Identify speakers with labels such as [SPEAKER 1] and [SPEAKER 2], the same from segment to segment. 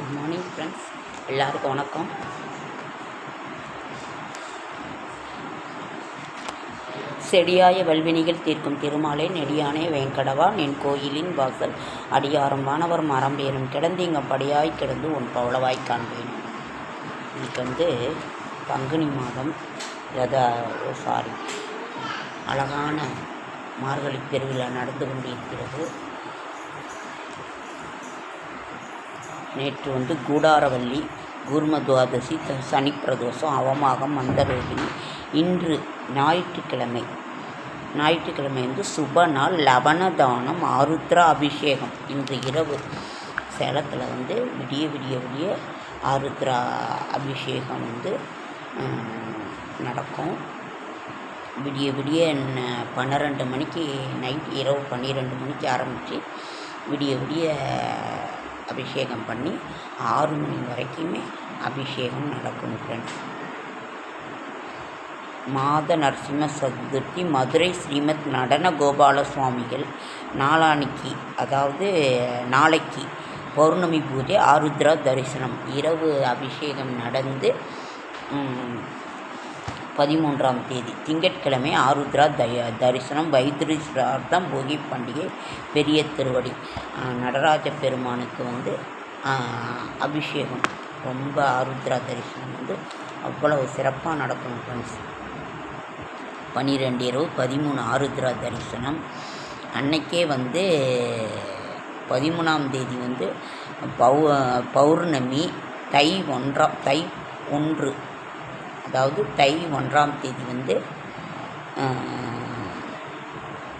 [SPEAKER 1] Good morning friends எல்லாருக்கும் வணக்கம். செடியாய வல்வினிகள் தீர்க்கும் திருமாலை நெடியானே வேங்கடவா நின் கோயிலின் வாசல். அடியாரம் வானவர் மரம் பேரும் இங்கே படியாய் கிடந்து உன் பவளவாய் காண்பேன். இன்னைக்கு வந்து பங்குனி மாதம். ரத சாரி அழகான மார்கழி பெருவிழா நடந்து கொண்டிருக்கிறது. நேற்று வந்து கூடாரவல்லி கூர்ம துவாதசி த- சனி பிரதோஷம் அவமாகம் மந்தரோகிணி. இன்று ஞாயிற்றுக்கிழமை. ஞாயிற்றுக்கிழமை வந்து சுப நாள் லவணதானம் ஆருத்ரா அபிஷேகம். இன்று இரவு சேலத்தில் வந்து விடிய விடிய விடிய ஆருத்ரா அபிஷேகம் வந்து நடக்கும். விடிய விடிய பன்னிரெண்டு மணிக்கு நைட் இரவு பன்னிரெண்டு மணிக்கு ஆரம்பித்து விடிய விடிய அபிஷேகம் பண்ணி ஆறு மணி வரைக்குமே அபிஷேகம் நடக்கும் ஃப்ரெண்ட்ஸ் மாத நரசிம்ம சதுர்த்தி மதுரை ஸ்ரீமத் நடன கோபால சுவாமிகள் நாளானிக்கு அதாவது நாளைக்கு பௌர்ணமி பூஜை ஆருத்ரா தரிசனம். இரவு அபிஷேகம் நடந்து பதிமூன்றாம் தேதி திங்கட்கிழமை ஆருத்ரா தய தரிசனம் வைத்திரி சிரார்த்தம் போகி பண்டிகை பெரிய திருவடி. நடராஜ பெருமானுக்கு வந்து அபிஷேகம். ரொம்ப ஆருத்ரா தரிசனம் வந்து அவ்வளவு சிறப்பாக நடக்கும் ஃப்ரெண்ட்ஸ். பன்னிரெண்டு இரவு பதிமூணு ஆருத்ரா தரிசனம். அன்னைக்கே வந்து பதிமூணாம் தேதி வந்து பௌ பௌர்ணமி தை ஒன்றாம் தை ஒன்று. அதாவது தை ஒன்றாம் தேதி வந்து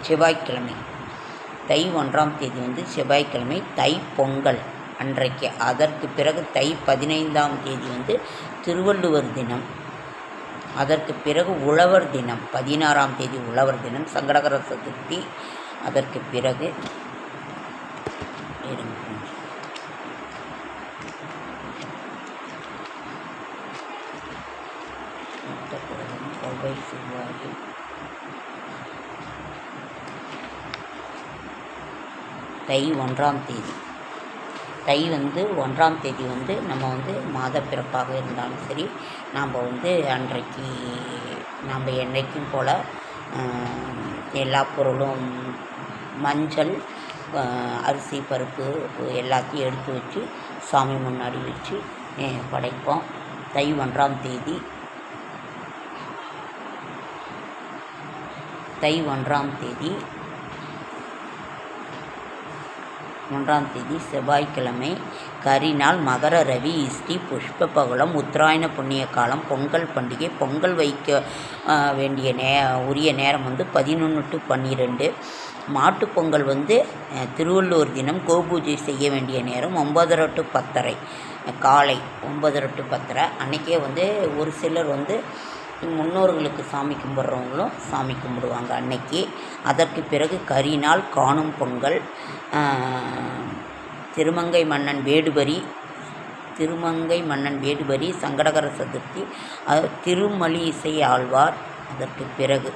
[SPEAKER 1] செவ்வாய்க்கிழமை. தை ஒன்றாம் தேதி வந்து செவ்வாய்க்கிழமை தை பொங்கல் அன்றைக்கு. அதற்கு பிறகு தை பதினைந்தாம் தேதி வந்து திருவள்ளுவர் தினம். அதற்கு பிறகு உழவர் தினம் பதினாறாம் தேதி உழவர் தினம் சங்கடகர சதுர்த்தி. அதற்கு பிறகு முத்தப்புறம், கொள்கை செய்வார்கள் தை ஒன்றாம் தேதி. தை வந்து ஒன்றாம் தேதி வந்து நம்ம வந்து மாத பிறப்பாக இருந்தாலும் சரி நாம் வந்து அன்றைக்கு நாம் என்றைக்கும் போல் எல்லா பொருளும் மஞ்சள் அரிசி பருப்பு எல்லாத்தையும் எடுத்து வச்சு சாமி முன்னாடி வச்சு படைப்போம். தை ஒன்றாம் தேதி தை ஒன்றாம் தேதி. ஒன்றாம் தேதி செவ்வாய்க்கிழமை. கரிநாள் மகர ரவி இஷ்டி புஷ்ப பகுளம் உத்தராயண புண்ணிய காலம் பொங்கல் பண்டிகை பொங்கல் வைக்க வேண்டிய நே உரிய நேரம் வந்து பதினொன்று டு பன்னிரெண்டு. மாட்டுப்பொங்கல் வந்து திருவள்ளூர் திருவள்ளுவர் தினம் கோபூஜை செய்ய வேண்டிய நேரம் ஒன்பதரை டு பத்தரை. காலை ஒன்பதரை டு பத்தரை. அன்றைக்கே வந்து ஒரு சிலர் வந்து முன்னோர்களுக்கு சாமி கும்பிட்றவங்களும் சாமி கும்பிடுவாங்க அன்னைக்கு. அதற்கு பிறகு கரிநாள் காணும் பொங்கல் திருமங்கை மன்னன் வேடுபரி திருமங்கை மன்னன் வேடுபரி சங்கடகர சதுர்த்தி திருமலி இசை ஆழ்வார். அதற்கு பிறகு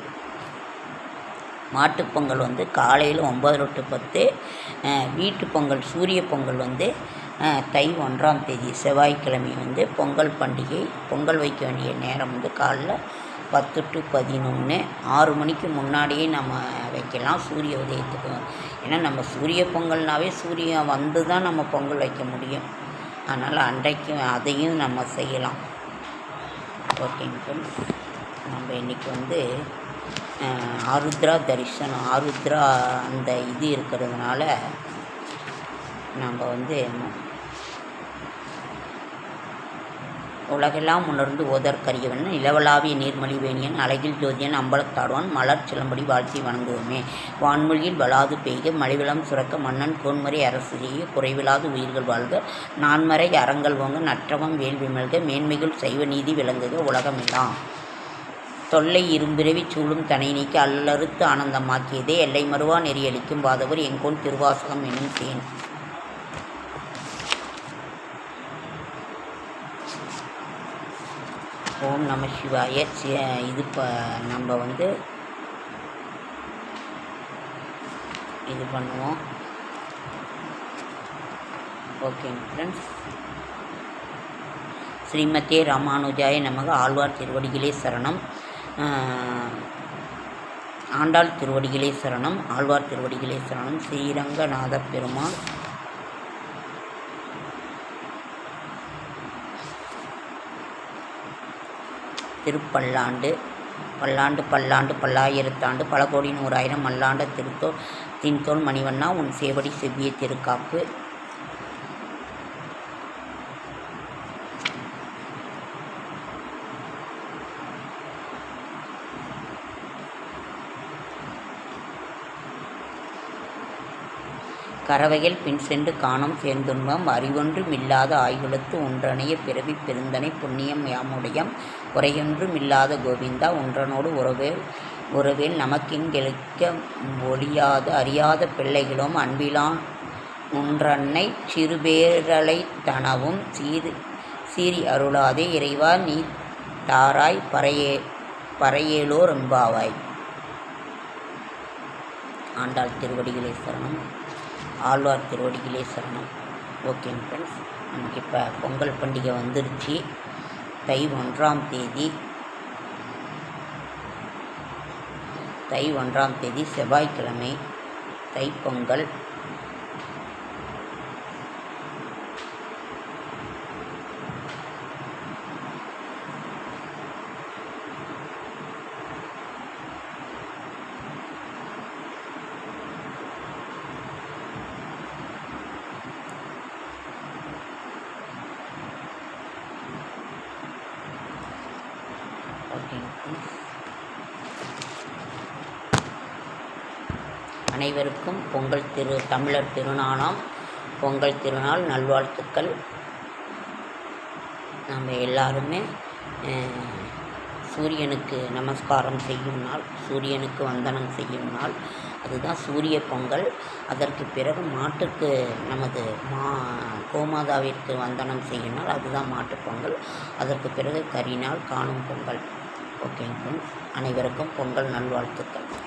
[SPEAKER 1] மாட்டுப்பொங்கல் வந்து காலையில் ஒம்பது டு பத்து வீட்டு பொங்கல் சூரிய பொங்கல் வந்து தை ஒன்றாம் தேதி செவ்வாய்க்கிழமை வந்து பொங்கல் பண்டிகை பொங்கல் வைக்க வேண்டிய நேரம் வந்து காலைல பத்து டு பதினொன்று ஆறு மணிக்கு முன்னாடியே நம்ம வைக்கலாம் சூரிய உதயத்துக்கு. ஏன்னா நம்ம சூரிய பொங்கல்னாவே சூரியன் வந்து தான் நம்ம பொங்கல் வைக்க முடியும். அதனால் அன்றைக்கும் அதையும் நம்ம செய்யலாம். ஓகேங்க ஃப்ரெண்ட்ஸ் நம்ம இன்றைக்கி வந்து ஆருத்ரா தரிசனம் ஆருத்ரா அந்த இது இருக்கிறதுனால நம்ம வந்து உலகெல்லாம் உணர்ந்து ஓதற்கரியவன். நிலவலாவிய நீர்மொழி வேணியன் அழகில் ஜோதியன் அம்பலத்தாடுவான் மலர் சிலம்படி வாழ்த்தி வணங்குவோமே. வான்மொழியில் வளாது பெய்க மழைவளம் சுரக்க மன்னன் கோன்முறை அரசு செய்ய குறைவிலாது உயிர்கள் வாழ்க நான்மறை அறங்கள் ஓங்க நற்றவம் வேள்வி மல்க மேன்மைகள் சைவ நீதி விளங்குக உலகமெல்லாம். தொல்லை இரும்பிறவி சூழும் தனை நீக்கி அல்லறுத்து ஆனந்தமாக்கியதே எல்லை மறுவா நெறியளிக்கும் வாதவர் எங்கோன் திருவாசகம் என்னும் தேன். ஓம் நம சிவாய. இது ப நம்ம வந்து இது பண்ணுவோம். ஓகேங்க ஃப்ரெண்ட்ஸ் ஸ்ரீமதே ராமானுஜாய நமக. ஆழ்வார் திருவடிகளே சரணம். ஆண்டாள் திருவடிகளே சரணம். ஆழ்வார் திருவடிகளே சரணம். ஸ்ரீரங்கநாத பெருமாள். திருப்பல்லாண்டு பல்லாண்டு பல்லாண்டு பல்லாயிரத்தாண்டு பல கோடி நூறாயிரம் மல்லாண்ட திருத்தோ தின்தோல் மணிவண்ணா உன் சேவடி செவ்விய திருக்காப்பு. கரவையில் பின் சென்று காணும் சேர்ந்துன்பம் அறிவொன்றுமில்லாத ஆய்குலத்து ஒன்றனைய பிறவி பெருந்தனை புண்ணியம் யாமுடையம் குறையொன்றுமில்லாத கோவிந்தா ஒன்றனோடு உறவே உறவில் நமக்கிங்கெழுக்க ஒழியாத அறியாத பிள்ளைகளும் அன்பிலான் உன்றன்னை சிறுபேரலை தனவும் சீர் சீறி அருளாதே இறைவா நீ தாராய் பறையே பறையேலோர் எம்பாவாய் ஆண்டாள் திருவடிகளே சரணம். ஆழ்வார் திருவடிகளே சரணம். ஓகேங்க ஃப்ரெண்ட்ஸ் நமக்கு இப்போ பொங்கல் பண்டிகை வந்துருச்சு. தை ஒன்றாம் தேதி. தை ஒன்றாம் தேதி செவ்வாய்க்கிழமை. தைப்பொங்கல் அனைவருக்கும் பொங்கல் திரு தமிழர் திருநாளாம் பொங்கல் திருநாள் நல்வாழ்த்துக்கள். நம்ம எல்லாருமே சூரியனுக்கு நமஸ்காரம் செய்யும் நாள் சூரியனுக்கு வந்தனம் செய்யும் நாள். அதுதான் சூரிய பொங்கல். அதற்கு பிறகு மாட்டுக்கு நமது மா கோமாதாவிற்கு வந்தனம் செய்யும் நாள். அதுதான் மாட்டுப் பொங்கல். அதற்கு பிறகு கரிநாள் காணும் பொங்கல். ஓகேங்க அனைவருக்கும் பொங்கல் நல்வாழ்த்துக்கள்.